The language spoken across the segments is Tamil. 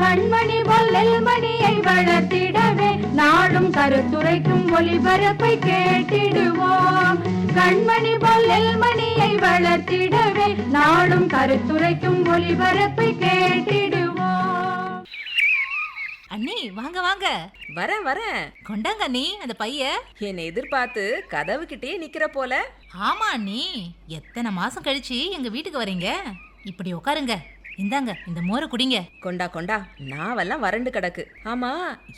கண்மணி பொல்லல் மணியை வளர்த்திடவே நாடும் கருத்துரைக்கும் ஒளிபரப்பை கேட்டிடுவோம். கண்மணி பொல்லல் மணியை வளர்த்திடவே நாடும் கருத்துரைக்கும் ஒளிபரப்பை கேட்டிடுவோம். அண்ணி வாங்க வாங்க. வரேன் வரேன். கொண்டாங்க அண்ணி அந்த பைய. என்னை எதிர்பார்த்து கதவுகிட்டே நிக்கிற போல. ஆமா அண்ணி எத்தனை மாசம் கழிச்சு எங்க வீட்டுக்கு வரீங்க? இப்படி உட்காருங்க இந்தாங்க இந்த மோரை குடிங்க. கொண்டா கொண்டா நாவெல்லாம் வறண்டு கிடக்கு. ஆமா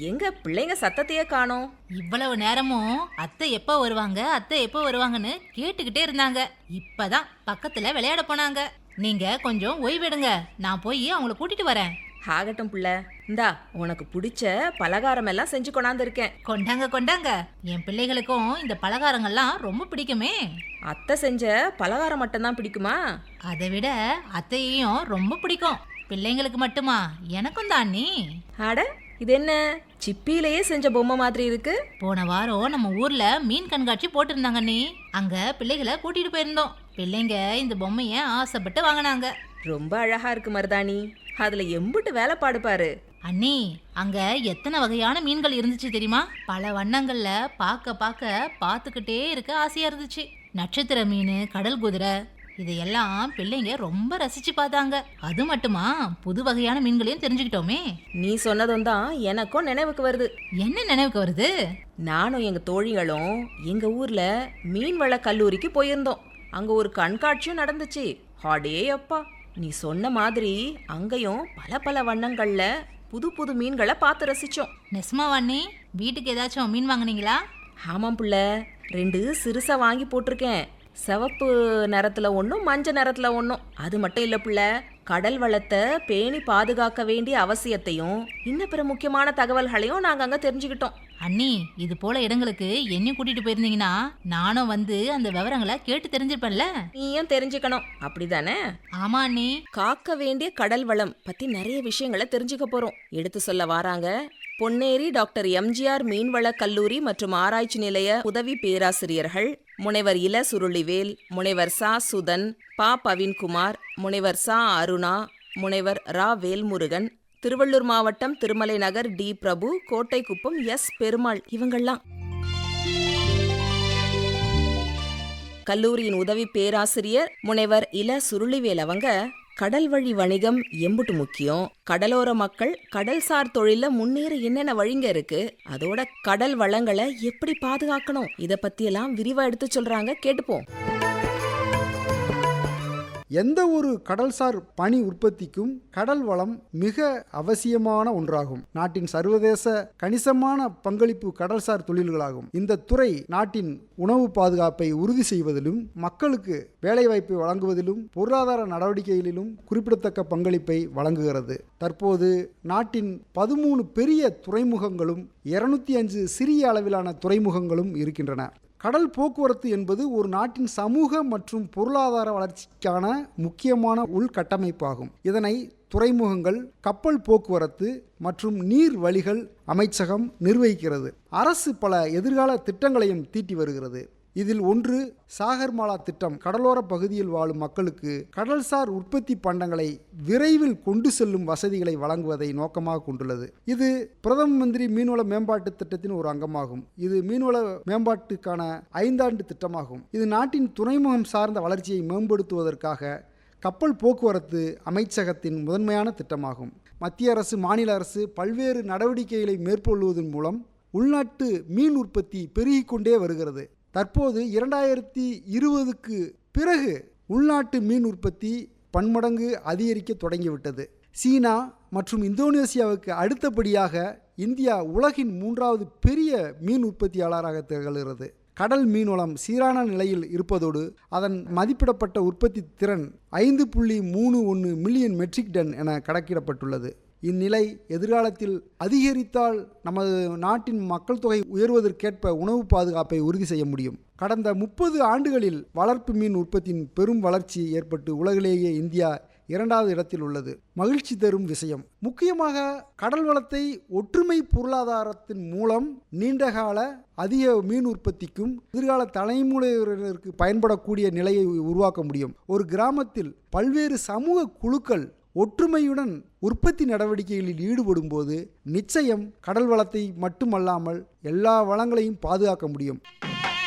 எங்க பிள்ளைங்க சத்தத்தையே காணோம். இவ்வளவு நேரமும் அத்தை எப்போ வருவாங்க அத்தை எப்போ வருவாங்கன்னு கேட்டுக்கிட்டே இருந்தாங்க. இப்பதான் பக்கத்துல விளையாட போனாங்க. நீங்க கொஞ்சம் ஓய்வெடுங்க நான் போய் அவங்கள கூட்டிட்டு வரேன். ஆகட்டும் புள்ள. இந்தா உனக்கு பிடிச்ச பலகாரம் எல்லாம் செஞ்சு கொண்டாந்துருக்கேன். கொண்டாங்க கொண்டாங்க. என் பிள்ளைகளுக்கும் இந்த பலகாரங்கள்லாம் ரொம்ப பிடிக்குமே. அத்தை செஞ்ச பலகாரம் மட்டும்தான் பிடிக்குமா? அதை விட அத்தையையும் ரொம்ப பிடிக்கும். பிள்ளைங்களுக்கு மட்டுமா? எனக்கும் தான் அண்ணி. அட இது என்ன? சிப்பியிலேயே செஞ்ச பொம்மை மாதிரி இருக்கு. போன வாரம் நம்ம ஊர்ல மீன் கண்காட்சி போட்டிருந்தாங்க அண்ணி. அங்க பிள்ளைகளை கூட்டிட்டு போயிருந்தோம். பிள்ளைங்க இந்த பொம்மைய ஆசைப்பட்டு வாங்கினாங்க. ரொம்ப அழகா இருக்கு மருதாணி. அதுல எம்புட்டு வேலைப்பாடு பாரு. அண்ணி அங்க எத்தனை வகையான மீன்கள் இருந்துச்சு தெரியுமா? பல வண்ணங்கள்ல பார்க்க பார்க்க பார்த்துக்கிட்டே இருக்க ஆசையா இருந்துச்சு. நட்சத்திர மீன் கடல் குதிரை இதையெல்லாம் பிள்ளைங்க ரொம்ப ரசிச்சு பார்த்தாங்க. அது மட்டுமா? புது வகையான மீன்களையும் தெரிஞ்சுக்கிட்டோமே. நீ சொன்னதும் தான் எனக்கும் நினைவுக்கு வருது. என்ன நினைவுக்கு வருது? நானும் எங்க தோழிகளும் எங்க ஊர்ல மீன்வள கல்லூரிக்கு போயிருந்தோம். அங்க ஒரு கண்காட்சியும் நடந்துச்சு. ஹாடே அப்பா நீ சொன்ன மாதிரி அங்கேயும் பல பல வண்ணங்கள்ல புது புது மீன்களை பார்த்து ரசிச்சோம். நெசமா அண்ணி வீட்டுக்கு ஏதாச்சும் மீன் வாங்குனீங்களா? ஆமாம் புள்ள. ரெண்டு சிறுசா வாங்கி போட்டிருக்கேன். சிவப்பு நிறத்துல ஒன்றும் மஞ்சள் நிறத்துல ஒன்றும் அது மட்டும் இல்லை புள்ள கடல் வளத்தை பேணி பாதுகாக்க வேண்டிய அவசியத்தையும் இன்ன பிற முக்கியமான தகவல்களையும் நாங்கள் அங்கே தெரிஞ்சுக்கிட்டோம். அண்ணி இது போல இடங்களுக்கு என்னையும் கூட்டிட்டு போயிருந்தீங்கன்னா நானும் வந்து அந்த விவரங்களை கேட்டு தெரிஞ்சிருப்பேன்ல? நீயும் தெரிஞ்சுக்கணும். அப்படிதானே? ஆமா அண்ணி. காக்க வேண்டிய கடல் வளம் பத்தி நிறைய விஷயங்களை தெரிஞ்சுக்க போறோம். எடுத்து சொல்ல வாராங்க. பொன்னேரி டாக்டர் எம்ஜிஆர் மீன்வள கல்லூரி மற்றும் ஆராய்ச்சி நிலைய உதவி பேராசிரியர்கள் முனைவர் இல சுருளிவேல் முனைவர் சா சுதன் பா பவின்குமார் முனைவர் சா அருணா முனைவர் ரா வேல்முருகன் திருவள்ளூர் மாவட்டம் திருமலை நகர் டி பிரபு கோட்டைக்குப்பம் எஸ் பெருமாள் இவங்கெல்லாம் கல்லூரியின் உதவி பேராசிரியர் முனைவர் இல சுருளிவேல் அவங்க கடல் வழி வணிகம் எம்புட்டு முக்கியம். கடலோர மக்கள் கடல்சார் தொழில முன்னேற என்னென்ன வழிங்க இருக்கு? அதோட கடல் வளங்களை எப்படி பாதுகாக்கணும்? இத பத்தி எல்லாம் விரிவா எடுத்து சொல்றாங்க. கேட்டுப்போம். எந்த ஒரு கடல்சார் பனி உற்பத்திக்கும் கடல் வளம் மிக அவசியமான ஒன்றாகும். நாட்டின் சர்வதேச கணிசமான பங்களிப்பு கடல்சார் தொழில்களாகும். இந்த துறை நாட்டின் உணவு பாதுகாப்பை உறுதி செய்வதிலும் மக்களுக்கு வேலைவாய்ப்பை வழங்குவதிலும் பொருளாதார நடவடிக்கைகளிலும் குறிப்பிடத்தக்க பங்களிப்பை வழங்குகிறது. தற்போது நாட்டின் பதிமூணு பெரிய துறைமுகங்களும் இருநூத்தி அஞ்சு சிறிய அளவிலான துறைமுகங்களும் இருக்கின்றன. கடல் போக்குவரத்து என்பது ஒரு நாட்டின் சமூக மற்றும் பொருளாதார வளர்ச்சிக்கான முக்கியமான உள்கட்டமைப்பாகும். இதனை துறைமுகங்கள் கப்பல் போக்குவரத்து மற்றும் நீர் வழிகள் அமைச்சகம் நிர்வகிக்கிறது. அரசு பல எதிர்கால திட்டங்களையும் தீட்டி வருகிறது. இதில் ஒன்று சாகர்மாலா திட்டம். கடலோர பகுதியில் வாழும் மக்களுக்கு கடல்சார் உற்பத்தி பண்டங்களை விரைவில் கொண்டு செல்லும் வசதிகளை வழங்குவதை நோக்கமாக கொண்டுள்ளது. இது பிரதம மந்திரி மீன்வள மேம்பாட்டு திட்டத்தின் ஒரு அங்கமாகும். இது மீன்வள மேம்பாட்டுக்கான ஐந்தாண்டு திட்டமாகும். இது நாட்டின் துறைமுகம் சார்ந்த வளர்ச்சியை மேம்படுத்துவதற்காக கப்பல் போக்குவரத்து அமைச்சகத்தின் முதன்மையான திட்டமாகும். மத்திய அரசு மாநில அரசு பல்வேறு நடவடிக்கைகளை மேற்கொள்வதன் மூலம் உள்நாட்டு மீன் உற்பத்தி பெருகிக்கொண்டே வருகிறது. தற்போது இரண்டாயிரத்தி இருபதுக்கு பிறகு உள்நாட்டு மீன் உற்பத்தி பன்மடங்கு அதிகரிக்க தொடங்கிவிட்டது. சீனா மற்றும் இந்தோனேசியாவுக்கு அடுத்தபடியாக இந்தியா உலகின் மூன்றாவது பெரிய மீன் உற்பத்தியாளராக திகழ்கிறது. கடல் மீன்வளம் சீரான நிலையில் இருப்பதோடு அதன் மதிப்பிடப்பட்ட உற்பத்தி திறன் ஐந்து புள்ளி மூணு ஒன்று மில்லியன் மெட்ரிக் டன் என கணக்கிடப்பட்டுள்ளது. இந்நிலை எதிர்காலத்தில் அதிகரித்தால் நமது நாட்டின் மக்கள் தொகை உயர்வதற்கேற்ப உணவு பாதுகாப்பை உறுதி செய்ய முடியும். கடந்த முப்பது ஆண்டுகளில் வளர்ப்பு மீன் உற்பத்தியின் பெரும் வளர்ச்சி ஏற்பட்டு உலகிலேயே இந்தியா இரண்டாவது இடத்தில் உள்ளது. மகிழ்ச்சி தரும் விஷயம். முக்கியமாக கடல் வளத்தை ஒற்றுமை பொருளாதாரத்தின் மூலம் நீண்டகால அதிக மீன் உற்பத்திக்கும் எதிர்கால தலைமுறையினருக்கு பயன்படக்கூடிய நிலையை உருவாக்க முடியும். ஒரு கிராமத்தில் பல்வேறு சமூக குழுக்கள் ஒற்றுமையுடன் உற்பத்தி நடவடிக்கைகளில் ஈடுபடும் போது நிச்சயம் கடல் வளத்தை மட்டுமல்லாமல் எல்லா வளங்களையும் பாதுகாக்க முடியும்.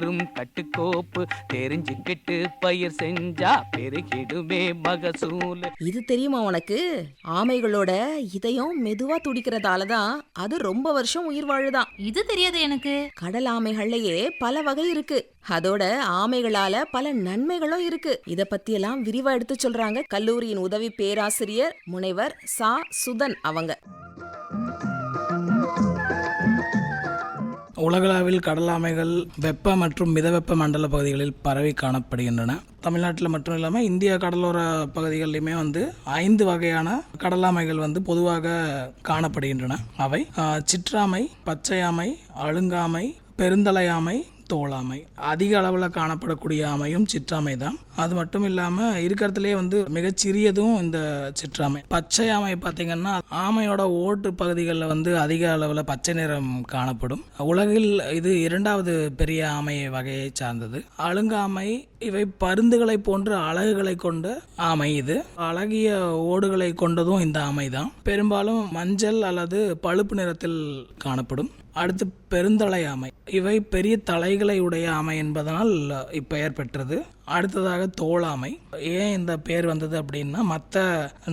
கட்டுக்கோப்பு. தெரிஞ்சுக்கிட்டு பயிர் செஞ்சா பெருகிடுமே மகசூலு. இது தெரியுமா உனக்கு? ஆமைகளோட இதயம் மெதுவா துடிக்கிறதால தான் அது ரொம்ப வருஷம் உயிர் வாழுதாம் இது தெரியாது எனக்கு. கடல் ஆமைகள்லயே பல வகை இருக்கு. அதோட ஆமைகளால பல நன்மைகளும் இருக்கு. இத பத்தி எல்லாம் விரிவா எடுத்து சொல்றாங்க கல்லூரியின் உதவி பேராசிரியர் முனைவர் சா. சுதன் அவங்க. உலகளாவில் கடலாமைகள் வெப்ப மற்றும் மிதவெப்ப மண்டல பகுதிகளில் பரவி காணப்படுகின்றன. தமிழ்நாட்டில் மட்டும் இல்லாமல் இந்திய கடலோர பகுதிகளிலுமே வந்து ஐந்து வகையான கடலாமைகள் வந்து பொதுவாக காணப்படுகின்றன. அவை சிற்றாமை பச்சையாமை அழுங்காமை பெருந்தலையாமை தோளாமை அதிக அளவில் காணப்படக்கூடிய ஆமையும் சிற்றாமை தான். அது மட்டும் இல்லாமல் இருக்கிறதுலே வந்து மிகச்சிறியதும் இந்த சிற்றாமை. பச்சை ஆமை பார்த்திங்கன்னா ஆமையோட ஓட்டு பகுதிகளில் வந்து அதிக அளவில் பச்சை நிறம் காணப்படும். உலகில் இது இரண்டாவது பெரிய ஆமை வகையை சார்ந்தது. அழுங்காமை இவை பருந்துகளை போன்ற அழகுகளை கொண்ட ஆமை இது. அழகிய ஓடுகளை கொண்டதும் இந்த ஆமை தான். பெரும்பாலும் மஞ்சள் அல்லது பழுப்பு நிறத்தில் காணப்படும். அடுத்து பெருந்தலை ஆமை இவை பெரிய தலைகளை உடைய ஆமை என்பதனால் இப்பெயர் பெற்றது அடுத்ததாக தோளாமை ஏன் இந்த பெயர் வந்தது அப்படின்னா மற்ற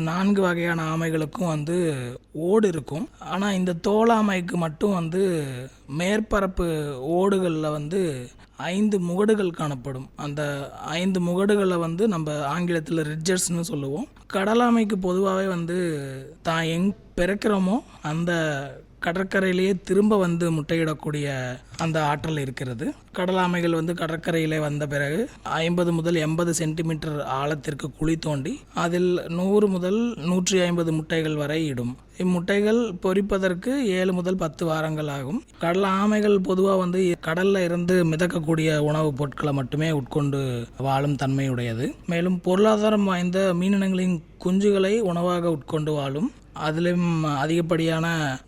நான்கு வகையான ஆமைகளுக்கும் வந்து ஓடு இருக்கும். ஆனால் இந்த தோளாமைக்கு மட்டும் வந்து மேற்பரப்பு ஓடுகளில் வந்து ஐந்து முகடுகள் காணப்படும். அந்த ஐந்து முகடுகளை வந்து நம்ம ஆங்கிலத்தில் ரிட்ஜர்ஸ்னு சொல்லுவோம். கடலாமைக்கு பொதுவாகவே வந்து தான் எங் பிறக்கிறோமோ அந்த கடற்கரையிலேயே திரும்ப வந்து முட்டையிடக்கூடிய அந்த ஆற்றல் இருக்கிறது. கடலாமைகள் வந்து கடற்கரையிலே வந்த பிறகு ஐம்பது முதல் எண்பது சென்டிமீட்டர் ஆழத்திற்கு குழி தோண்டி அதில் நூறு முதல் நூற்றி ஐம்பது முட்டைகள் வரை இடும். இம்முட்டைகள் பொரிப்பதற்கு ஏழு முதல் பத்து வாரங்கள் ஆகும். கடல் ஆமைகள் பொதுவாக வந்து கடலில் இருந்து மிதக்கக்கூடிய உணவுப் பொருட்களை மட்டுமே உட்கொண்டு வாழும் தன்மையுடையது. மேலும் பொருளாதாரம் வாய்ந்த மீனினங்களின் குஞ்சுகளை உணவாக உட்கொண்டு வாழும் அதிலும் அதிகப்படியான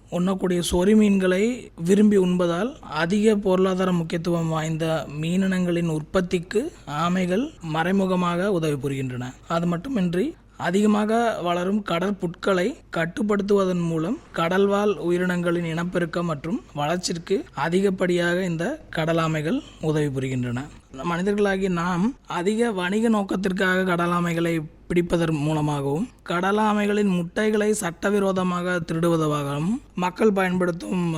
உண்ணக்கூடிய சொறி மீன்களை விரும்பி உண்பதால் அதிக பொருளாதார முக்கியத்துவம் வாய்ந்த மீனினங்களின் உற்பத்திக்கு ஆமைகள் மறைமுகமாக உதவி புரிகின்றன. அது மட்டுமின்றி அதிகமாக வளரும் கடற்புட்களை கட்டுப்படுத்துவதன் மூலம் கடல்வாழ் உயிரினங்களின் இனப்பெருக்கம் மற்றும் வளர்ச்சிக்கு அதிகப்படியாக இந்த கடலாமைகள் உதவி புரிகின்றன. மனிதர்களாகி நாம் அதிக வணிக நோக்கத்திற்காக கடலாமைகளை பிடிப்பதன் மூலமாகவும் கடலாமைகளின் முட்டைகளை சட்டவிரோதமாக திருடுவதாகவும் மக்கள் பயன்படுத்தும்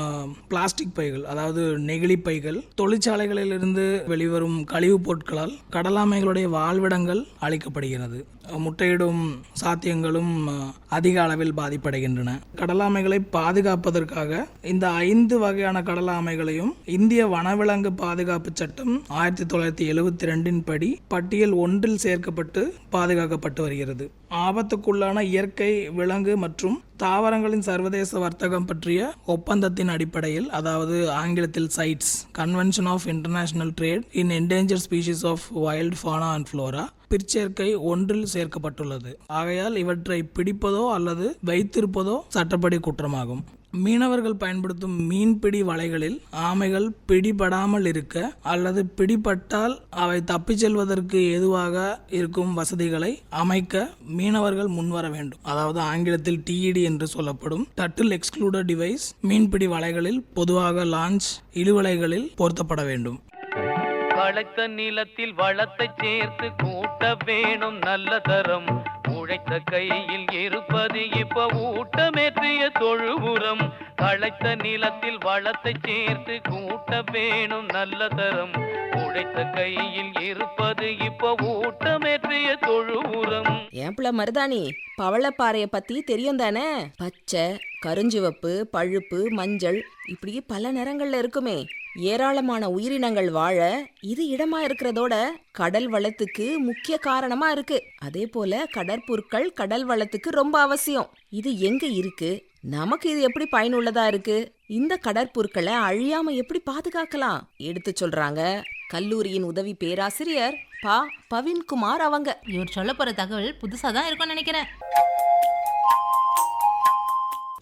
பிளாஸ்டிக் பைகள் அதாவது நெகிழி பைகள் தொழிற்சாலைகளிலிருந்து வெளிவரும் கழிவுப் பொருட்களால் கடலாமைகளுடைய வாழ்விடங்கள் அழிக்கப்படுகிறது. முட்டையிடும் சாத்தியங்களும் அதிக அளவில் பாதிப்படைகின்றன. கடலாமைகளை பாதுகாப்பதற்காக இந்த ஐந்து வகையான கடலாமைகளையும் இந்திய வனவிலங்கு பாதுகாப்பு சட்டம் ஆயிரத்தி தொள்ளாயிரத்தி எழுவத்தி ரெண்டின் படி பட்டியல் ஒன்றில் சேர்க்கப்பட்டு பாதுகாக்கப்பட்டு வருகிறது. ஆபத்துக்குள்ளான இயற்கை விலங்கு மற்றும் தாவரங்களின் சர்வதேச வர்த்தகம் பற்றிய ஒப்பந்தத்தின் அடிப்படையில் அதாவது ஆங்கிலத்தில் CITES convention of international trade in endangered species of wild fauna and flora பிற்சேர்க்கை ஒன்றில் சேர்க்கப்பட்டுள்ளது. ஆகையால் இவற்றை பிடிப்பதோ அல்லது வைத்திருப்பதோ சட்டப்படி குற்றமாகும். மீனவர்கள் பயன்படுத்தும் மீன்பிடி வலைகளில் ஆமைகள் பிடிபடாமல் இருக்க அல்லது பிடிபட்டால் அவை தப்பிச் செல்வதற்கு ஏதுவாக இருக்கும் வசதிகளை அமைக்க மீனவர்கள் முன்வர வேண்டும். அதாவது ஆங்கிலத்தில் டிஇடி என்று சொல்லப்படும் டட்டில் எக்ஸ்க்ளூடர் டிவைஸ் மீன்பிடி வலைகளில் பொதுவாக லான்ச் இழுவலைகளில் பொருத்தப்பட வேண்டும். வளைத்த நிலத்தில் வளத்தை சேர்த்து கூட்ட வேணும் நல்ல தரம். உழைத்த கையில் இருப்பது இப்ப ஊட்டமேற்றிய தொழு உரம் களைத்த நிலத்தில் வளத்தை சேர்த்து கூட்ட வேணும் நல்ல தரம். உழைத்த கையில் இருப்பது இப்ப ஊட்டமேற்றிய தொழு உரம் ஏன்புல மருதாணி பவளப்பாறைய பத்தி தெரியும் தானே? பச்சை கருஞ்சிவப்பு பழுப்பு மஞ்சள் இப்படி பல நிறங்கள்ல இருக்குமே. ஏராளமான உயிரினங்கள் வாழ இது இடமா இருக்கிறதோட கடல் வளத்துக்கு முக்கிய காரணமா இருக்கு. அதே போல கடற்பொருட்கள் கடல் வளத்துக்கு ரொம்ப அவசியம். இது எங்க இருக்கு? நமக்கு இது எப்படி பயனுள்ளதா இருக்கு? இந்த கடற்பொருட்களை அழியாம எப்படி பாதுகாக்கலாம்? எடுத்து சொல்றாங்க கல்லூரியின் உதவி பேராசிரியர் பா. பவின்குமார் அவங்க. இவர் சொல்ல போற தகவல் புதுசா தான் இருக்கும்னு நினைக்கிறேன்.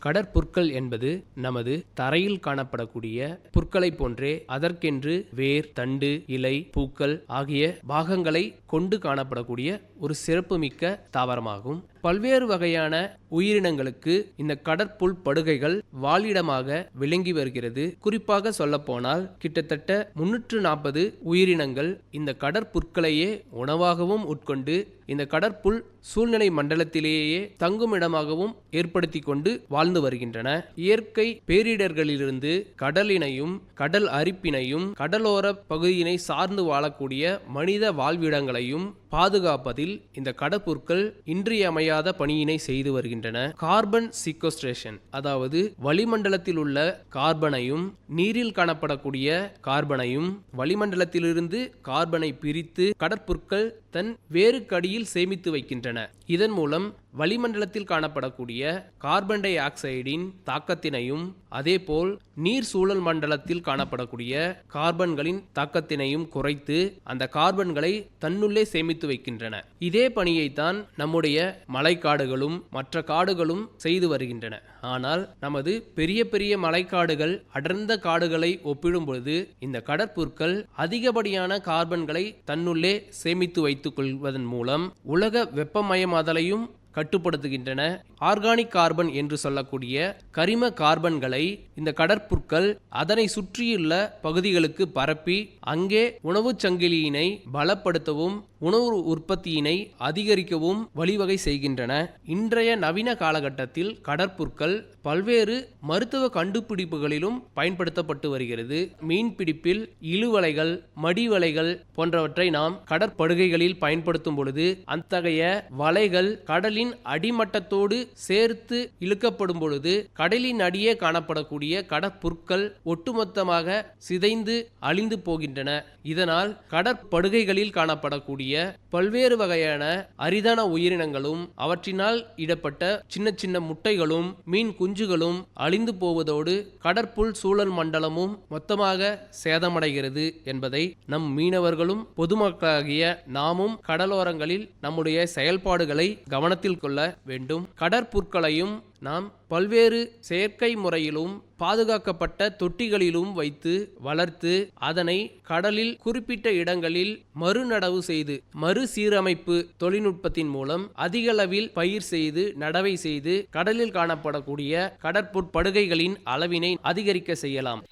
கடற்புற்கள் என்பது நமது தரையில் காணப்படக்கூடிய புற்களைப் போன்றே அதற்கென்று வேர் தண்டு இலை பூக்கள் ஆகிய பாகங்களை கொண்டு காணப்படக்கூடிய ஒரு சிறப்புமிக்க தாவரமாகும். பல்வேறு வகையான உயிரினங்களுக்கு இந்த கடற்புல் படுகைகள் வாழிடமாக விளங்கி வருகிறது. குறிப்பாக சொல்லப்போனால் கிட்டத்தட்ட முன்னூற்று நாற்பது உயிரினங்கள் இந்த கடற்புற்களையே உணவாகவும் உட்கொண்டு இந்த கடற்புல் சூழ்நிலை மண்டலத்திலேயே தங்குமிடமாகவும் ஏற்படுத்தி கொண்டு வாழ்ந்து வருகின்றன. இயற்கை பேரிடர்களிலிருந்து கடலினையும் கடல் அரிப்பினையும் கடலோர பகுதியினை சார்ந்து வாழக்கூடிய மனித வாழ்விடங்களையும் பாதுகாப்பதில் இந்த கடற்புற்கள் இன்றியமையாத பணியினை செய்து வருகின்றன. கார்பன் சீக்கோஸ்ட்ரேஷன் அதாவது வளிமண்டலத்தில் உள்ள கார்பனையும் நீரில் காணப்படக்கூடிய கார்பனையும் வளிமண்டலத்திலிருந்து கார்பனை பிரித்து கடற்பொருட்கள் தன் வேறுக்கடியில் சேமித்து வைக்கின்றன. இதன் மூலம் வளிமண்டலத்தில் காணப்படக்கூடிய கார்பன் டை ஆக்சைடின் தாக்கத்தினையும் அதேபோல் நீர் சூழல் மண்டலத்தில் காணப்படக்கூடிய கார்பன்களின் தாக்கத்தினையும் குறைத்து அந்த கார்பன்களை தன்னுள்ளே சேமித்து வைக்கின்றன. இதே பணியைத்தான் நம்முடைய மலைக்காடுகளும் மற்ற காடுகளும் செய்து வருகின்றன. ஆனால் நமது பெரிய பெரிய மலைக்காடுகள் அடர்ந்த காடுகளை ஒப்பிடும்பொழுது இந்த கடற்புற்கள் அதிகப்படியான கார்பன்களை தன்னுள்ளே சேமித்து வைத்துக் கொள்வதன் மூலம் உலக வெப்பமயமாதலையும் கட்டுப்படுத்துகின்றன. ஆர்கானிக் கார்பன் என்று சொல்லக்கூடிய கரிம கார்பன்களை இந்த கடற்புற்கள் அதனை சுற்றியுள்ள பகுதிகளுக்கு பரப்பி அங்கே உணவுச் சங்கிலியினை பலப்படுத்தவும் உணவு உற்பத்தியினை அதிகரிக்கவும் வழிவகை செய்கின்றன. இன்றைய நவீன காலகட்டத்தில் கடற்புற்கள் பல்வேறு மருத்துவ கண்டுபிடிப்புகளிலும் பயன்படுத்தப்பட்டு வருகிறது. மீன்பிடிப்பில் இழுவலைகள் மடிவலைகள் போன்றவற்றை நாம் கடற்படுகைகளில் பயன்படுத்தும் பொழுது அத்தகைய வலைகள் கடலின் அடிமட்டத்தோடு சேர்த்து இழுக்கப்படும் பொழுது கடலின் அடியே காணப்படக்கூடிய கடற்புற்கள் ஒட்டுமொத்தமாக சிதைந்து அழிந்து போகின்றன. இதனால் கடற்படுகைகளில் காணப்படக்கூடிய பல்வேறு வகையான அரிதான உயிரினங்களும் அவற்றினால் இடப்பட்ட சின்ன சின்ன முட்டைகளும் மீன் குஞ்சுகளும் அழிந்து போவதோடு கடற்புல் சூழல் மண்டலமும் மொத்தமாக சேதமடைகிறது என்பதை நம் மீனவர்களும் பொதுமக்களாகிய நாமும் கடலோரங்களில் நம்முடைய செயல்பாடுகளை கவனத்தில் கொள்ள வேண்டும். கடற்புற்களையும் நாம் பல்வேறு செயற்கை முறையிலும் பாதுகாக்கப்பட்ட தொட்டிகளிலும் வைத்து வளர்த்து அதனை கடலில் குறிப்பிட்ட இடங்களில் மறுநடவு செய்து மறுசீரமைப்பு தொழில்நுட்பத்தின் மூலம் அதிகளவில் பயிர் செய்து நடவை செய்து கடலில் காணப்படக்கூடிய கடற்புட்படுகைகளின் அளவினை அதிகரிக்க செய்யலாம்.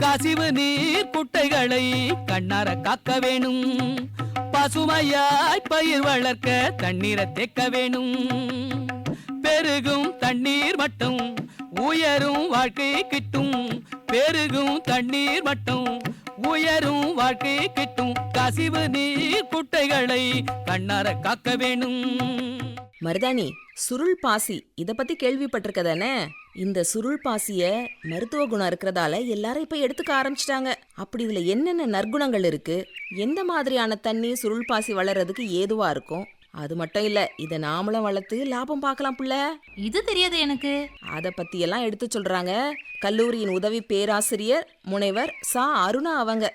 கசிவு நீர் குட்டைகளை கண்ணார காக்க வேணும். பசுமையாய் பயிர் வளர்க்க தண்ணீரை தேக்க வேணும். பெருகும் தண்ணீர் மட்டும் உயரும் வாழ்க்கை கிட்டும். பெருகும் தண்ணீர் மட்டும் உயரும் வாழ்க்கை கிட்டும். கசிவு நீர் குட்டைகளை கண்ணார காக்க வேணும். மருதாணி சுருள் பாசி இத பத்தி கேள்விப்பட்டிருக்க தானே இந்த சுருள் பாசிய மருத்துவ குணம் இருக்கிறதால எல்லாரும் இப்ப எடுத்துக்க ஆரம்பிச்சிட்டாங்க. அப்படி இதுல என்னென்ன நற்குணங்கள் இருக்கு? எந்த மாதிரியான தண்ணி சுருள் பாசி வளர்றதுக்கு ஏதுவா இருக்கும்? அது மட்டும் இல்ல இத நாமளும் வளர்த்து லாபம் பார்க்கலாம் புள்ள. இது தெரியாது எனக்கு. அத பத்தி எல்லாம் எடுத்து சொல்றாங்க. கல்லூரியின் உதவி பேராசிரியர் முனைவர் சா. அருணா அவங்க.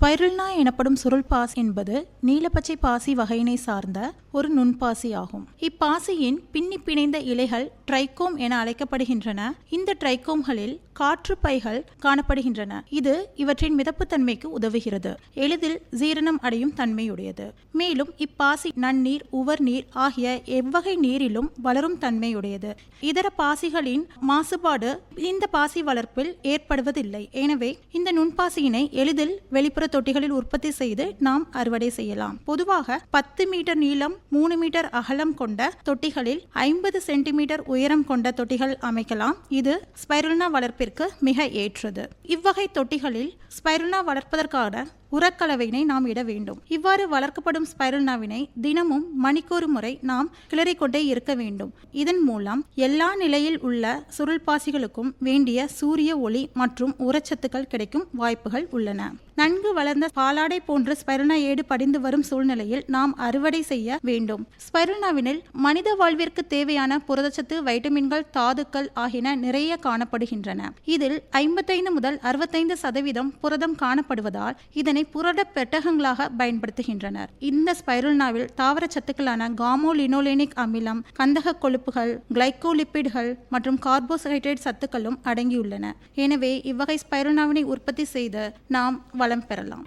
ஸ்பைரல்னா எனப்படும் சுருள் பாசி என்பது நீலப்பச்சை பாசி வகையினை சார்ந்த ஒரு நுண்பாசி ஆகும். இப்பாசியின் பின்னி பிணைந்த இலைகள் ட்ரைகோம் என அழைக்கப்படுகின்றன. இந்த ட்ரைகோம்களில் காற்று பைகள் காணப்படுகின்றன. இது இவற்றின் மிதப்புத்தன்மைக்கு உதவுகிறது. எளிதில் ஜீரணம் அடையும் தன்மையுடையது. மேலும் இப்பாசி நன்னீர் உவர் நீர் ஆகிய எவ்வகை நீரிலும் வளரும் தன்மையுடையது. இதர பாசிகளின் மாசுபாடு இந்த பாசி வளர்ப்பில் ஏற்படுவதில்லை. எனவே இந்த நுண்பாசியினை எளிதில் வெளிப்புற வெளிப்புற தொட்டிகளில் உற்பத்தி செய்து நாம் அறுவடை செய்யலாம். பொதுவாக பத்து மீட்டர் நீளம் மூணு மீட்டர் அகலம் கொண்ட தொட்டிகளில் ஐம்பது சென்டிமீட்டர் உயரம் கொண்ட தொட்டிகள் அமைக்கலாம். இது ஸ்பைருல்னா வளர்ப்பிற்கு மிக ஏற்றது. இவ்வகை தொட்டிகளில் ஸ்பைருல்னா வளர்ப்பதற்கான உரக்கலவையினை நாம் இட வேண்டும். இவ்வாறு வளர்க்கப்படும் ஸ்பைரல்னாவினை தினமும் மணிக்கொரு முறை நாம் கிளறிக்கொண்டே இருக்க வேண்டும். இதன் மூலம் எல்லா நிலையில் உள்ள சுருள்பாசிகளுக்கும் வேண்டிய சூரிய ஒளி மற்றும் உரச்சத்துக்கள் கிடைக்கும் வாய்ப்புகள் உள்ளன. நன்கு வளர்ந்த பாலாடை போன்ற ஸ்பைருல்னா ஏடு படிந்து வரும் சூழ்நிலையில் நாம் அறுவடை செய்ய வேண்டும். ஸ்பைருல்னாவினில் மனித வாழ்விற்கு தேவையான புரதச்சத்து வைட்டமின்கள் தாதுக்கள் ஆகியன நிறைய காணப்படுகின்றன. இதில் ஐம்பத்தைந்து முதல் அறுபத்தைந்து சதவீதம் புரதம் காணப்படுவதால் இதனை புரத பெட்டகங்களாக பயன்படுத்துகின்றனர். இந்த ஸ்பைருல்னாவில் தாவர சத்துக்களான காமோலினோலேனிக் அமிலம் கந்தக கொழுப்புகள் கிளைகோலிப்பிட்கள் மற்றும் கார்போஹைட்ரேட் சத்துக்களும் அடங்கியுள்ளன. எனவே இவ்வகை ஸ்பைருல்னாவினை உற்பத்தி செய்து நாம் வளம் பெறலாம்.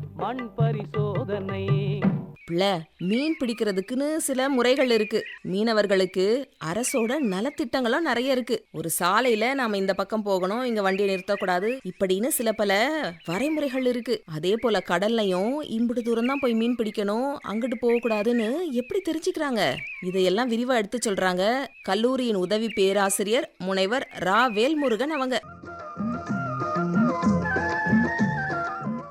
மண் பரிசோதனை. பிள்ளை மீன் பிடிக்கிறதுக்குன்னு சில முறைகள் இருக்கு. மீனவர்களுக்கு அரசோட நலத்திட்டங்களும் நிறைய இருக்கு. ஒரு சாலையில நாம இந்த பக்கம் போகணும் இங்க வண்டியை நிறுத்தக்கூடாது இப்படின்னு சில பல வரைமுறைகள் இருக்கு. அதே போல கடல்லையும் இம்புட்டு தூரம் தான் போய் மீன் பிடிக்கணும் அங்கிட்டு போகக்கூடாதுன்னு எப்படி தெரிஞ்சுக்கிறாங்க? இதையெல்லாம் விரிவா எடுத்து சொல்றாங்க கல்லூரியின் உதவி பேராசிரியர் முனைவர் ரா. வேல்முருகன் அவங்க.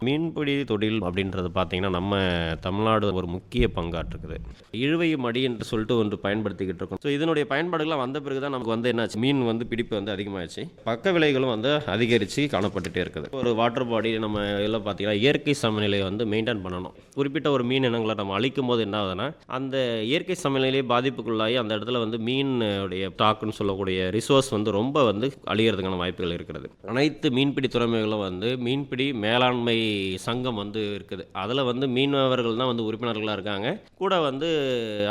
மீன்பிடி தொழில் அப்படின்றது பார்த்தீங்கன்னா நம்ம தமிழ்நாடு ஒரு முக்கிய பங்காற்றுக்குது. இழுவை மடி என்று சொல்லிட்டு ஒன்று பயன்படுத்திக்கிட்டு இருக்கோம். ஸோ இதனுடைய பயன்பாடுகள்லாம் வந்த பிறகு தான் நமக்கு வந்து என்னாச்சு? மீன் வந்து பிடிப்பு வந்து அதிகமாகிடுச்சு பக்க விலைகளும் வந்து அதிகரித்து காணப்பட்டுட்டே இருக்குது. ஒரு வாட்டர் பாடி நம்ம எல்லாம் பார்த்தீங்கன்னா இயற்கை சமநிலையை வந்து மெயின்டைன் பண்ணணும். குறிப்பிட்ட ஒரு மீன் இனங்களை நம்ம அழிக்கும் போது என்ன ஆகுதுன்னா அந்த இயற்கை சமநிலையிலே பாதிப்புக்குள்ளாகி அந்த இடத்துல வந்து மீனுடைய ஸ்டாக்குன்னு சொல்லக்கூடிய ரிசோர்ஸ் வந்து ரொம்ப வந்து அழிகிறதுக்கான வாய்ப்புகள் இருக்கிறது. அனைத்து மீன்பிடி துறைமைகளும் வந்து மீன்பிடி மேலாண்மை சங்கம் வந்து இருக்குது. அதில் வந்து மீனவர்கள் தான் வந்து உறுப்பினர்களாக இருக்காங்க. கூட வந்து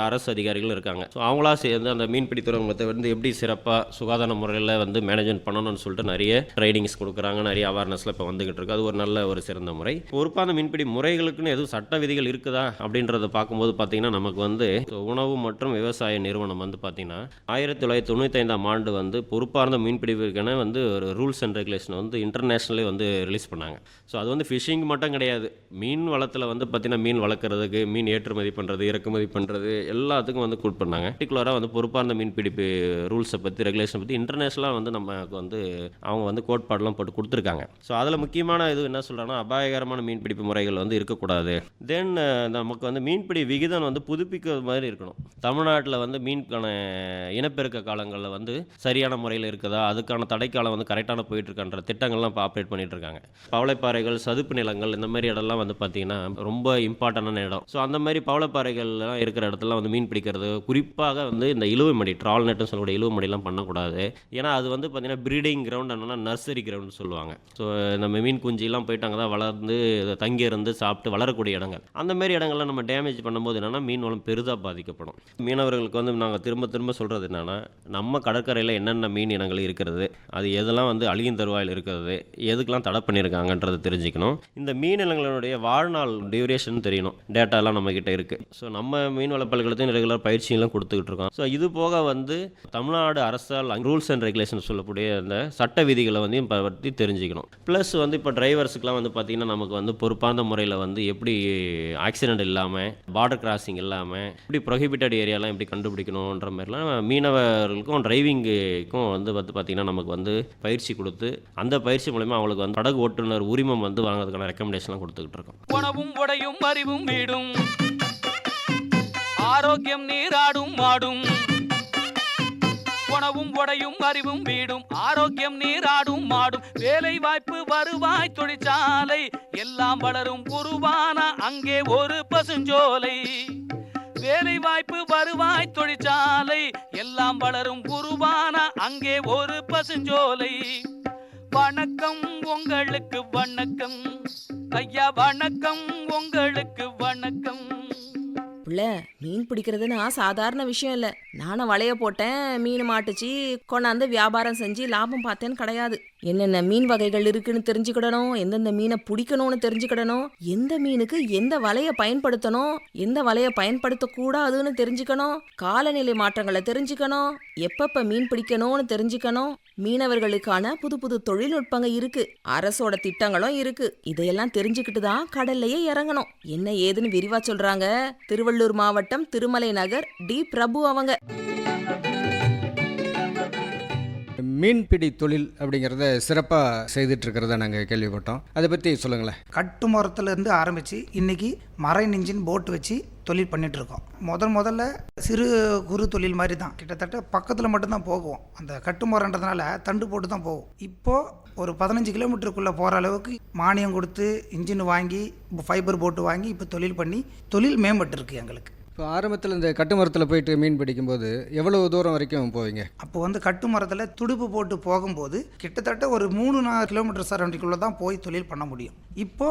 அரசு அதிகாரிகள் இருக்காங்க. ஸோ அவங்களா சேர்ந்து அந்த மீன்பிடி துறைமுகத்தை வந்து எப்படி சிறப்பாக சுகாதார முறையில் வந்து மேனேஜ்மெண்ட் பண்ணணும்னு சொல்லிட்டு நிறைய ட்ரைனிங்ஸ் கொடுக்குறாங்க. நிறைய அவேர்னஸ்ல இப்போ வந்துகிட்டு இருக்கு. அது ஒரு நல்ல ஒரு சிறந்த முறை. பொறுப்பான மீன்பிடி முறைகளுக்குன்னு எதுவும் சட்ட விதிகள் இருக்குதா அப்படின்றத பார்க்கும்போது பார்த்தீங்கன்னா நமக்கு வந்து உணவு மற்றும் விவசாய நிறுவனம் வந்து பார்த்தீங்கன்னா ஆயிரத்தி தொள்ளாயிரத்தி தொண்ணூற்றி ஐந்தாம் ஆண்டு வந்து பொறுப்பார்ந்த மீன்பிடிவுக்கான வந்து ஒரு ரூல்ஸ் அண்ட் ரெகுலேஷன் வந்து இன்டர்நேஷனலே வந்து ரிலீஸ் பண்ணாங்க. ஸோ அது வந்து ஃபிஷ் ஃபிஷ்ஷிங் மட்டும் கிடையாது. மீன் வளத்தில் வந்து பார்த்தீங்கன்னா மீன் வளர்க்குறதுக்கு மீன் ஏற்றுமதி பண்ணுறது இறக்குமதி பண்ணுறது எல்லாத்துக்கும் வந்து கூட் பண்ணாங்க. பர்டிகுலராக வந்து பொறுப்பார்ந்த மீன்பிடிப்பு ரூல்ஸை பற்றி ரெகுலேஷன் பற்றி இன்டர்நேஷனலாக வந்து நமக்கு வந்து அவங்க வந்து கோட்பாடெலாம் போட்டு கொடுத்துருக்காங்க. ஸோ அதில் முக்கியமான இது என்ன சொல்கிறாங்கன்னா அபாயகரமான மீன் பிடிப்பு முறைகள் வந்து இருக்கக்கூடாது. தென் நமக்கு வந்து மீன்பிடி விகிதம் வந்து புதுப்பிக்கிற மாதிரி இருக்கணும். தமிழ்நாட்டில் வந்து மீன்கான இனப்பெருக்க காலங்களில் வந்து சரியான முறையில் இருக்குதா? அதுக்கான தடைக்காலம் வந்து கரெக்டான போயிட்டு இருக்கான்ற திட்டங்கள்லாம் இப்போ ஆப்ரேட் பண்ணிட்டு இருக்காங்க. பவளைப்பாறைகள் சதுப்பு நிலங்கள் இந்த மாதிரி இடம்லாம் வந்து பார்த்தீங்கன்னா ரொம்ப இம்பார்ட்டண்டான இடம். ஸோ அந்த மாதிரி பவளப்பாறைகள்லாம் இருக்கிற இடத்துல வந்து மீன் பிடிக்கிறது குறிப்பாக வந்து இந்த இழுவுமடி ட்ரால் நெட்னு சொல்லக்கூடிய இழுவை மடிலாம் பண்ணக்கூடாது. ஏன்னா அது வந்து பார்த்தீங்கன்னா ப்ரீடிங் கிரவுண்ட் என்னன்னா நர்சரி கிரவுண்ட் சொல்லுவாங்க. ஸோ நம்ம மீன் குஞ்சிலாம் போயிட்டு அங்கே தான் வளர்ந்து தங்கி இருந்து சாப்பிட்டு வளரக்கூடிய இடங்கள். அந்த மாதிரி இடங்கள்லாம் நம்ம டேமேஜ் பண்ணும்போது என்னன்னா மீன் வளம் பெரிதாக பாதிக்கப்படும். மீனவர்களுக்கு வந்து நாங்கள் திரும்ப திரும்ப சொல்கிறது என்னென்னா நம்ம கடற்கரையில் என்னென்ன மீன் இனங்கள் இருக்கிறது அது எதெல்லாம் வந்து அழியும் தருவாயில் இருக்கிறது எதுக்கெல்லாம் தடை பண்ணியிருக்காங்கன்றது தெரிஞ்சுக்கணும். இந்த மீனினங்களுடைய வாழ்நாள் டியூரேஷன் தெரியணும். டேட்டாலாம் நம்மக்கிட்ட இருக்குது ஸோ நம்ம மீன் வளப்பல்களுக்கும் ரெகுலர் பயிற்சிகளும் கொடுத்துக்கிட்டு இருக்கோம். ஸோ இது போக வந்து தமிழ்நாடு அரசால் ரூல்ஸ் அண்ட் ரெகுலேஷன் சொல்லக்கூடிய அந்த சட்ட விதிகளை வந்து இப்போ பற்றி தெரிஞ்சுக்கணும். ப்ளஸ் வந்து இப்போ டிரைவர்ஸுக்கெலாம் வந்து பார்த்திங்கன்னா நமக்கு வந்து பொறுப்பான முறையில் வந்து எப்படி ஆக்சிடென்ட் இல்லாமல் பார்டர் கிராசிங் இல்லாமல் எப்படி ப்ரொஹிபிட்டட் ஏரியாலாம் எப்படி கண்டுபிடிக்கணுன்ற மாதிரிலாம் மீனவர்களுக்கும் டிரைவிங்குக்கும் வந்து பார்த்து பார்த்திங்கன்னா நமக்கு வந்து பயிற்சி கொடுத்து அந்த பயிற்சி மூலயமா அவங்களுக்கு வந்து படகு ஓட்டுநர் உரிமம் வந்து வாங்குறதுக்கான ரெக்கமெண்டேஷன்லாம் கொடுத்துக்கிட்டு இருக்கோம். உணவும் உடையும் அறிவும் வீடும் ஆரோக்கியம் நீராடும் மாடும். உணவும் உடையும் அறிவும் வீடும். ஆரோக்கியம் நீராடும் மாடும். வேலை வாய்ப்பு வருவாய் தொழிற்சாலை எல்லாம் வளரும். உருவான அங்கே ஒரு பசுஞ்சோலை. வேலை வாய்ப்பு வருவாய் தொழிற்சாலை எல்லாம் வளரும். உருவான அங்கே ஒரு பசுஞ்சோலை. வணக்கம் உங்களுக்கு வணக்கம். ஐயா வணக்கம் உங்களுக்கு வணக்கம். புள்ள மீன் பிடிக்கிறதுன்னா சாதாரண விஷயம் இல்லை. நானும் வலைய போட்டேன் மீன் மாட்டுச்சு. கொண்டாந்து வியாபாரம் செஞ்சு லாபம் பார்த்தேன்னு கிடையாது. என்னென்ன மீன் வகைகள் இருக்குன்னு தெரிஞ்சுக்கிடணும் எந்தெந்த மீனை பிடிக்கணும்னு தெரிஞ்சுக்கிடணும் எந்த மீனுக்கு எந்த வலையை பயன்படுத்தணும் எந்த வலையை பயன்படுத்தக்கூடாதுன்னு தெரிஞ்சுக்கணும் காலநிலை மாற்றங்களை தெரிஞ்சுக்கணும் எப்பப்ப மீன் பிடிக்கணும்னு தெரிஞ்சுக்கணும். மீனவர்களுக்கான புது புது தொழில்நுட்பங்க இருக்கு அரசோட திட்டங்களும் இருக்கு. இதையெல்லாம் தெரிஞ்சுக்கிட்டு தான் கடல்லையே இறங்கணும். என்ன ஏதுன்னு விரிவா சொல்றாங்க திருவள்ளூர் மாவட்டம் திருமலை நகர் டி. பிரபு அவங்க. மீன்பிடி தொழில் அப்படிங்கிறத சிறப்பாக செய்துட்டு இருக்கிறத நாங்கள் கேள்விப்பட்டோம். அதை பற்றி சொல்லுங்களேன். கட்டு மரத்துலேருந்து ஆரம்பித்து இன்றைக்கி மரைன் இன்ஜின் போட் வச்சு தொழில் பண்ணிட்டு இருக்கோம் முதல் முதல்ல சிறு குறு தொழில் மாதிரி தான். கிட்டத்தட்ட பக்கத்தில் மட்டும்தான் போகும். அந்த கட்டுமரன்றதுனால தண்டு போட்டு தான் போகும். இப்போது ஒரு பதினஞ்சு கிலோமீட்டருக்குள்ளே போகிற அளவுக்கு மானியம் கொடுத்து இன்ஜின் வாங்கி ஃபைபர் போட்டு வாங்கி இப்போ தொழில் பண்ணி தொழில் மேம்பட்டு இருக்கு எங்களுக்கு. இப்போ ஆரம்பத்தில் இந்த கட்டுமரத்தில் போயிட்டு மீன் பிடிக்கும்போது எவ்வளவு தூரம் வரைக்கும் போவீங்க? அப்போ வந்து கட்டு மரத்தில் துடுப்பு போட்டு போகும்போது கிட்டத்தட்ட ஒரு மூணு நாலு கிலோமீட்டர் சரௌண்டிங்குள்ளே தான் போய் தொழில் பண்ண முடியும். இப்போ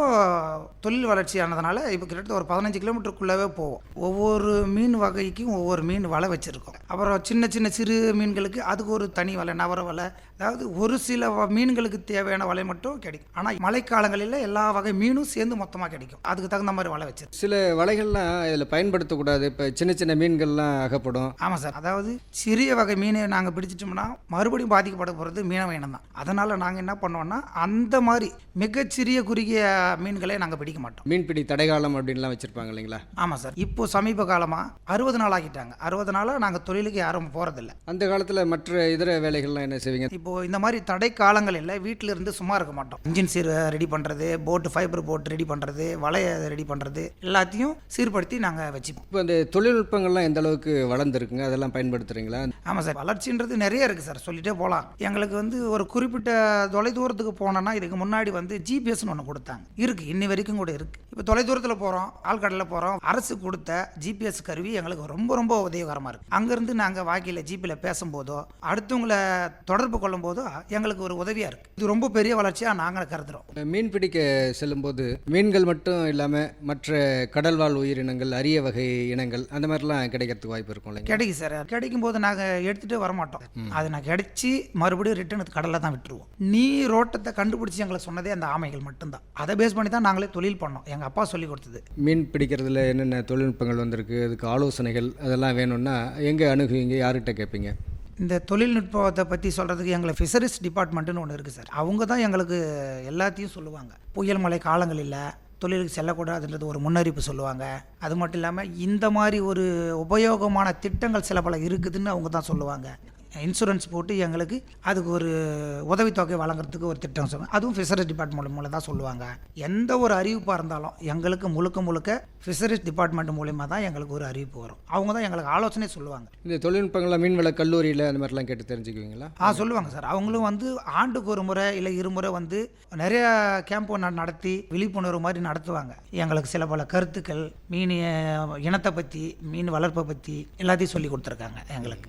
தொழில் வளர்ச்சி ஆனதுனால இப்போ கிட்டத்தட்ட ஒரு பதினஞ்சு கிலோமீட்டருக்குள்ளவே போவோம். ஒவ்வொரு மீன் வகைக்கும் ஒவ்வொரு மீன் வலை வச்சுருக்கோம். அப்புறம் சின்ன சின்ன சிறு மீன்களுக்கு அதுக்கு ஒரு தனி வலை நவர வலை. அதாவது ஒரு சில மீன்களுக்கு தேவையான வலை மட்டும் கிடைக்கும். ஆனால் மழைக்காலங்களில் எல்லா வகை மீனும் சேர்ந்து மொத்தமாக கிடைக்கும். அதுக்கு தகுந்த மாதிரி வலை வச்சிருக்கோம். சில வலைகள்லாம் இதில் பயன்படுத்தக்கூடாது. இப்போ சின்ன சின்ன மீன்கள்லாம் அகப்படும். ஆமாம் சார். அதாவது சிறிய வகை மீனை நாங்கள் பிடிச்சிட்டோம்னா மறுபடியும் பாதிக்கப்பட போகிறது மீனவ இனம் தான். அதனால் நாங்கள் என்ன பண்ணுவோம்னா அந்த மாதிரி மிகச்சிறிய குறுகிய மீன்களை நாங்கள் பிடிக்க மாட்டோம். மீன்பிடி தடைகாலம் அப்படின்லாம் வச்சுருப்பாங்க இல்லைங்களா? ஆமாம் சார். இப்போ சமீப காலமாக அறுபது நாள் ஆக்கிட்டாங்க அறுபது நாளாக நாங்கள் தொழிலுக்கு யாரும் போகிறதில்ல அந்த காலத்தில் மற்ற இதர வேலைகள்லாம் என்ன செய்வீங்க? இப்போது இந்த மாதிரி தடை காலங்களில் வீட்டில் இருந்து சும்மா இருக்க மாட்டோம். இன்ஜின் சீர் ரெடி பண்ணுறது போட்டு ஃபைபர் போட் ரெடி பண்ணுறது வலையை ரெடி பண்ணுறது எல்லாத்தையும் சீர்படுத்தி நாங்கள் வச்சுப்போம். இப்போ இந்த தொழில்நுட்பங்கள்லாம் எந்த அளவுக்கு வளர்ந்துருக்குங்க? அதெல்லாம் பயன்படுத்துகிறீங்களா ஆமாம் சார் வளர்ச்சின்றது நிறைய இருக்குது சார். சொல்லிட்டே போகலாம் எங்களுக்கு வந்து ஒரு குறிப்பிட்ட தொலைதூரத்துக்கு போனோன்னா இதுக்கு முன்னாடி வந்து ஜிபிஎஸ்னு ஒன்று கொடுத்தாங்க. இருக்குது இன்னி வரைக்கும் கூட இருக்குது இப்போ தொலைதூரத்தில் போகிறோம் ஆழ்கடலில் போகிறோம் அரசு கொடுத்த ஜிபிஎஸ் கருவி எங்களுக்கு ரொம்ப ரொம்ப உதவிகரமாக இருக்குது அங்கேருந்து நாங்கள் வாக்கியில் ஜிபியில் பேசும்போதோ அடுத்தவங்களை தொடர்பு கொள்ளும் போதோ எங்களுக்கு ஒரு உதவியாக இருக்குது இது ரொம்ப பெரிய வளர்ச்சியாக நாங்கள் கருதுகிறோம் மீன் பிடிக்க செல்லும்போது மீன்கள் மட்டும் இல்லாமல் மற்ற கடல்வாழ் உயிரினங்கள் அரிய வகை இனங்கள் அந்த மாதிரிலாம் கிடைக்கிறதுக்கு வாய்ப்பு இருக்கும் இல்லைங்க கிடைக்கும் சார் கிடைக்கும் போது நாங்கள் எடுத்துகிட்டே வரமாட்டோம். அது நான் கிடைச்சி மறுபடியும் ரிட்டர்ன் கடலில் தான் விட்டுருவோம். நீரோட்டத்தை கண்டுபிடிச்சி எங்களை சொன்னதே அந்த ஆமைகள் மட்டும்தான். அதை பேஸ் பண்ணி தான் நாங்களே தொழில் பண்ணோம். எங்கள் அப்பா சொல்லி கொடுத்தது. மீன் பிடிக்கிறதுல என்னென்ன தொழில்நுட்பங்கள் வந்திருக்கு அதுக்கு ஆலோசனைகள் அதெல்லாம் வேணும்னா எங்கே அணுகுவீங்க? யார்கிட்ட கேட்பீங்க? இந்த தொழில்நுட்பத்தை பற்றி சொல்கிறதுக்கு எங்களை ஃபிஷரிஸ் டிபார்ட்மெண்ட்டுன்னு ஒன்று இருக்குது சார் அவங்க தான் எங்களுக்கு எல்லாத்தையும் சொல்லுவாங்க. புயல் மழை காலங்களில் தொழிலுக்கு செல்லக்கூடாதுன்றது ஒரு முன்னறிவிப்பு சொல்லுவாங்க. அது மட்டும் இல்லாமல் இந்த மாதிரி ஒரு உபயோகமான திட்டங்கள் சில பல இருக்குதுன்னு அவங்க தான் சொல்லுவாங்க. இன்சூரன்ஸ் போட்டு எங்களுக்கு அதுக்கு ஒரு உதவித்தொகை வழங்குறதுக்கு ஒரு திட்டம் சொல்லுவாங்க அதுவும் ஃபிஷரிஸ் டிபார்ட்மெண்ட் மூலம் தான் சொல்லுவாங்க. எந்த ஒரு அறிவிப்பாக இருந்தாலும் எங்களுக்கு முழுக்க முழுக்க ஃபிஷரிஸ் டிபார்ட்மெண்ட் மூலிமா தான் எங்களுக்கு ஒரு அறிவிப்பு வரும். அவங்க தான் எங்களுக்கு ஆலோசனை சொல்லுவாங்க. இந்த தொழில்நுட்பங்கள்லாம் மீன்வள கல்லூரியில் அந்த மாதிரிலாம் கேட்டு தெரிஞ்சுக்குவீங்களா? ஆ சொல்லுவாங்க சார். அவங்களும் வந்து ஆண்டுக்கு ஒரு முறை இல்லை இருமுறை வந்து நிறைய கேம்ப் நடத்தி விழிப்புணர்வு மாதிரி நடத்துவாங்க. எங்களுக்கு சில பல கருத்துக்கள் மீன் இனத்தை பற்றி மீன் வளர்ப்பை பற்றி எல்லாத்தையும் சொல்லி கொடுத்துருக்காங்க எங்களுக்கு.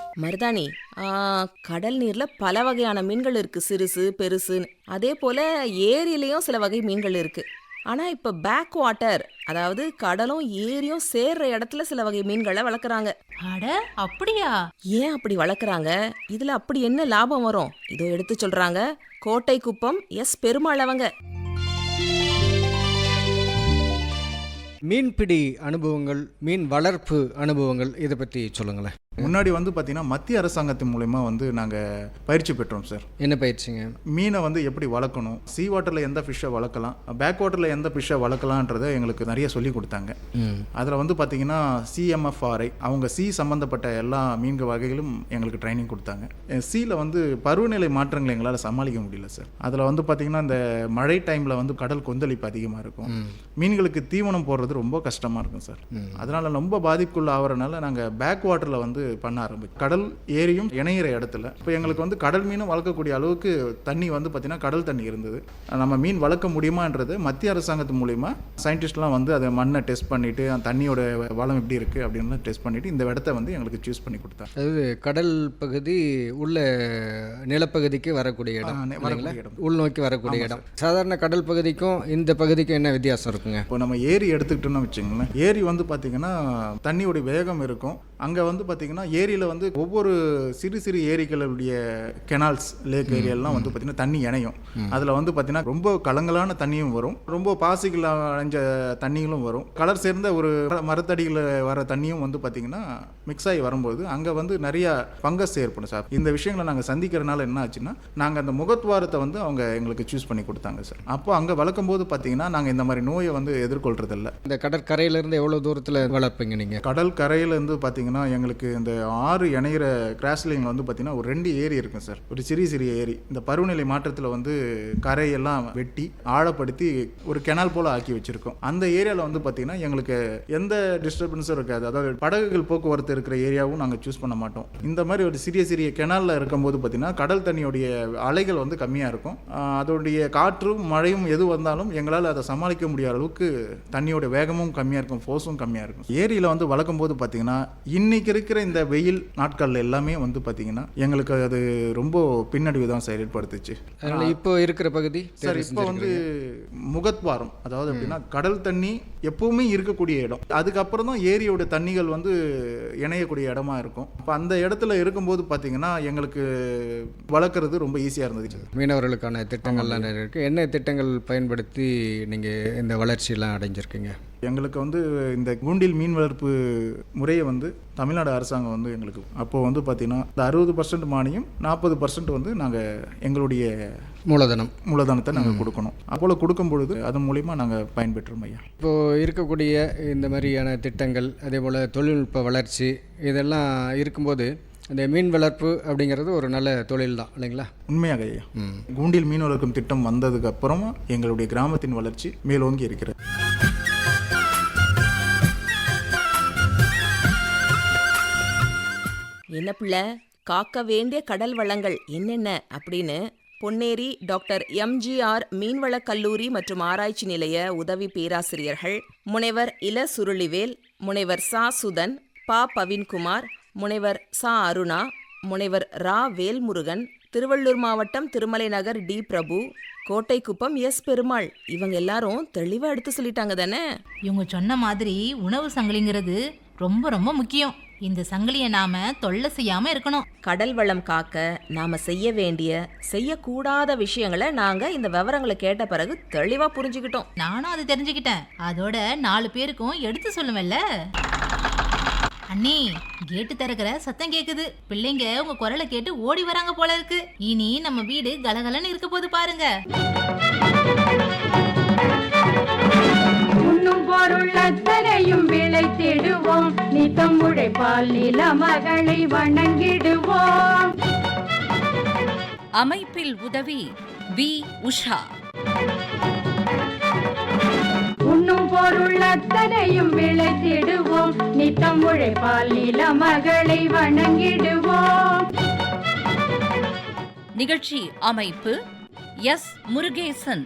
மருதாணி கடல் நீர்ல பல வகையான மீன்கள் இருக்கு. சிறுசு பெருசுன்னு அதே போல ஏரியிலையும் சில வகை மீன்கள் இருக்கு. ஆனா இப்ப பேக் வாட்டர் அதாவது கடலும் ஏரியும் சேர்ற இடத்துல சில வகை மீன்களை வளர்க்குறாங்க. அட அப்படியா? ஏன் அப்படி வளர்க்குறாங்க? இதுல அப்படி என்ன லாபம் வரும்? இதோ எடுத்து சொல்றாங்க. கோட்டை குப்பம் எஸ் பெருமாள் அவங்க. மீன்பிடி அனுபவங்கள் மீன் வளர்ப்பு அனுபவங்கள் இதை பற்றி சொல்லுங்களேன். முன்னாடி வந்து பார்த்தீங்கன்னா மத்திய அரசாங்கத்தின் மூலயமா வந்து நாங்கள் பயிற்சி பெற்றோம் சார் என்ன பயிற்சிங்க? மீனை வந்து எப்படி வளர்க்கணும் சீ வாட்டரில் எந்த ஃபிஷ்ஷை வளர்க்கலாம் பேக் வாட்டரில் எந்த ஃபிஷ்ஷை வளர்க்கலான்றதை எங்களுக்கு நிறைய சொல்லி கொடுத்தாங்க. அதில் வந்து பார்த்தீங்கன்னா சிஎம்எஃப்ஆர்ஐ அவங்க சி சம்மந்தப்பட்ட எல்லா மீன்கள் வகைகளும் எங்களுக்கு ட்ரைனிங் கொடுத்தாங்க. சீல வந்து பருவநிலை மாற்றங்களை எங்களால் சமாளிக்க முடியல சார் அதில் வந்து பார்த்தீங்கன்னா இந்த மழை டைமில் வந்து கடல் கொந்தளிப்பு அதிகமாக இருக்கும். மீன்களுக்கு தீவனம் போடுறது ரொம்ப கஷ்டமாக இருக்கும் சார் அதனால் ரொம்ப பாதிப்புக்குள்ள ஆகிறனால நாங்கள் பேக் வாட்டரில் வந்து பண்ண ஆரம்பிச்சோம் கடல் ஏரியும் இணையிற இடத்துல. இப்போ எங்களுக்கு வந்து கடல் மீனும் வளர்க்கக்கூடிய அளவுக்கு தண்ணி வந்து பார்த்திங்கன்னா கடல் தண்ணி இருந்தது. நம்ம மீன் வளர்க்க முடியுமான்றது மத்திய அரசாங்கத்து மூலிமா சயின்டிஸ்ட்லாம் வந்து அதை மண்ணை டெஸ்ட் பண்ணிவிட்டு அந்த தண்ணியோட வளம் எப்படி இருக்குது அப்படின்னு டெஸ்ட் பண்ணிவிட்டு இந்த இடத்த வந்து எங்களுக்கு சூஸ் பண்ணி கொடுத்தாங்க. அதாவது கடல் பகுதி உள்ள நிலப்பகுதிக்கு வரக்கூடிய இடம் இடம். உள்நோக்கி வரக்கூடிய இடம். சாதாரண கடல் பகுதிக்கும் இந்த பகுதிக்கும் என்ன வித்தியாசம் இருக்குங்க? இப்போ நம்ம ஏரி எடுத்துக்கிட்டோம்னு வச்சுங்களேன் ஏரி வந்து பார்த்திங்கன்னா தண்ணியோட வேகம் இருக்கும். அங்கே வந்து பார்த்திங்கன்னா ஏரியில் வந்து ஒவ்வொரு சிறு சிறு ஏரிகளுடைய கெனால்ஸ் லேக் ஏரியெல்லாம் வந்து பார்த்திங்கன்னா தண்ணி இணையும். அதில் வந்து பார்த்திங்கன்னா ரொம்ப கலங்கலான தண்ணியும் வரும். ரொம்ப பாசிகள் அடைஞ்ச தண்ணிகளும் வரும். கலர் சேர்ந்த ஒரு மரத்தடியில் வர தண்ணியும் வந்து பார்த்திங்கன்னா மிக்ஸ் ஆகி வரும்போது அங்கே வந்து நிறைய ஃபங்கஸ் ஏற்படும் சார். இந்த விஷயங்களை நாங்கள் சந்திக்கிறனால என்ன ஆச்சுன்னா நாங்கள் அந்த முகத்வாரத்தை வந்து அவங்க எங்களுக்கு சூஸ் பண்ணி கொடுத்தாங்க சார். அப்போ அங்கே வளர்க்கும் போது பார்த்தீங்கன்னா நாங்கள் இந்த மாதிரி நோயை வந்து எதிர்கொள்றதில்ல. இந்த கடற்கரையிலேருந்து எவ்வளோ தூரத்தில் வளர்ப்பீங்க நீங்கள் கடல் கரையிலேருந்து பார்த்தீங்கன்னா எங்களுக்கு இந்த ஆறு இணையிற கிராஸ்லிங்கில் வந்து பார்த்தீங்கன்னா ஒரு ரெண்டு ஏரி இருக்கும் சார். ஒரு சிறிய சிறிய ஏரி. இந்த பருவநிலை மாற்றத்தில் வந்து கரையெல்லாம் வெட்டி ஆழப்படுத்தி ஒரு கெனால் போல் ஆக்கி வச்சுருக்கோம். அந்த ஏரியாவில் வந்து பார்த்தீங்கன்னா எங்களுக்கு எந்த டிஸ்டர்பன்ஸும் இருக்காது. அதாவது படகுகள் போக்குவரத்து இருக்கிற ஏரியாவும் நாங்கள் சூஸ் பண்ண மாட்டோம். இந்த மாதிரி ஒரு சிறிய சிறிய கெனாலில் இருக்கும்போது பார்த்தீங்கன்னா கடல் தண்ணியோடைய அலைகள் வந்து கம்மியாக இருக்கும். அதோடைய காற்றும் மழையும் எது வந்தாலும் எங்களால் அதை சமாளிக்க முடியாத அளவுக்கு தண்ணியோட வேகமும் கம்மியாக இருக்கும் ஃபோர்ஸும் கம்மியாக இருக்கும். ஏரியில் வந்து வளர்க்கும் போது பார்த்தீங்கன்னா இன்றைக்கி இருக்கிற இந்த வெயில் நாட்கள்ல எல்லாமே வந்து பார்த்தீங்கன்னா எங்களுக்கு அது ரொம்ப பின்னடைவு தான் சார் ஏற்படுத்துச்சு. அதனால் இப்போ இருக்கிற பகுதி சார் இப்போ வந்து. முகத்வாரம் அதாவது எப்படின்னா கடல் தண்ணி எப்பவுமே இருக்கக்கூடிய இடம். அதுக்கப்புறம் தான் ஏரியோட தண்ணிகள் வந்து இணையக்கூடிய இடமா இருக்கும். அப்போ அந்த இடத்துல இருக்கும்போது பார்த்தீங்கன்னா எங்களுக்கு வளர்க்குறது ரொம்ப ஈஸியாக இருந்துச்சு மீனவர்களுக்கான திட்டங்கள்லாம் நிறைய இருக்குது என்ன திட்டங்கள் பயன்படுத்தி நீங்கள் இந்த வளர்ச்சியெல்லாம் அடைஞ்சிருக்கீங்க? எங்களுக்கு வந்து இந்த கூண்டில் மீன் வளர்ப்பு முறையை வந்து தமிழ்நாடு அரசாங்கம் வந்து எங்களுக்கு அப்போது வந்து பார்த்திங்கன்னா இந்த அறுபது பர்சன்ட் மானியம் நாற்பது பர்சன்ட் வந்து நாங்கள் எங்களுடைய மூலதனம். மூலதனத்தை நாங்கள் கொடுக்கணும். அப்போல கொடுக்கும் பொழுது அதன் மூலிமா நாங்கள் பயன்பெற்றோம் ஐயா. இப்போது இருக்கக்கூடிய இந்த மாதிரியான திட்டங்கள் அதே போல் தொழில்நுட்ப வளர்ச்சி இதெல்லாம் இருக்கும்போது இந்த மீன் வளர்ப்பு அப்படிங்கிறது ஒரு நல்ல தொழில் தான் இல்லைங்களா? உண்மையாக ஐயா. கூண்டில் மீன் வளர்க்கும் திட்டம் வந்ததுக்கு அப்புறமா எங்களுடைய கிராமத்தின் வளர்ச்சி மேலோங்கி இருக்கிறது. என்ன பிள்ளை? காக்க வேண்டிய கடல் வளங்கள் என்னென்ன? அப்படின்னு பொன்னேரி டாக்டர் எம்ஜிஆர் மீன்வளக் கல்லூரி மற்றும் ஆராய்ச்சி நிலைய உதவி பேராசிரியர்கள் முனைவர் இல சுருளிவேல் முனைவர் சா சுதன் பா பவின்குமார் முனைவர் சா அருணா முனைவர் ரா வேல்முருகன் திருவள்ளூர் மாவட்டம் திருமலை நகர் டி பிரபு கோட்டைக்குப்பம் எஸ் பெருமாள். இவங்க எல்லாரும் தெளிவா எடுத்து சொல்லிட்டாங்க தானே? இவங்க சொன்ன மாதிரி உணவு சங்கிலிங்கிறது ரொம்ப ரொம்ப முக்கியம். இந்த சங்கிலியை நாம தொல்லை செய்யாம இருக்கணும். கடல் வளம் காக்க நாம செய்ய வேண்டிய செய்யக்கூடாத விஷயங்களை நாங்க இந்த விவரங்களை கேட்ட பிறகு தெளிவா புரிஞ்சுக்கிட்டோம். நானும் அதை தெரிஞ்சுக்கிட்டேன். அதோட நாலு பேருக்கும் எடுத்து சொல்லுவேன்ல. அண்ணி கேட்டு திறக்கிற சத்தம் கேக்குது. பிள்ளைங்க உங்க குரலை கேட்டு ஓடி வராங்க போல இருக்கு. இனி நம்ம வீடு கலகலன்னு இருக்க போது பாருங்க. உண்ணும் பொருள் அத்தனையும் விளைத்திடுவோம். நித்தம் உழைப்பால் நில மகளை வணங்கிடுவோம். அமைப்பில் உதவி வி. உஷா. உண்ணும் பொருள் அத்தனையும் விளைத்திடுவோம். நித்தம் உழைப்பால் நில மகளை வணங்கிடுவோம். நிகழ்ச்சி அமைப்பு எஸ். முருகேசன்.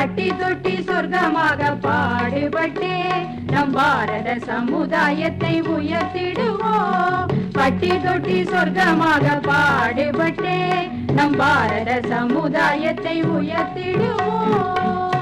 பட்டி தொட்டி சொர்க்கமாக பாடுபட்டே. நம் பாரத சமுதாயத்தை உயர்த்திடுவோம். பட்டி தொட்டி சொர்க்கமாக பாடுபட்டே. நம் பாரத சமுதாயத்தை உயர்த்திடுவோம்.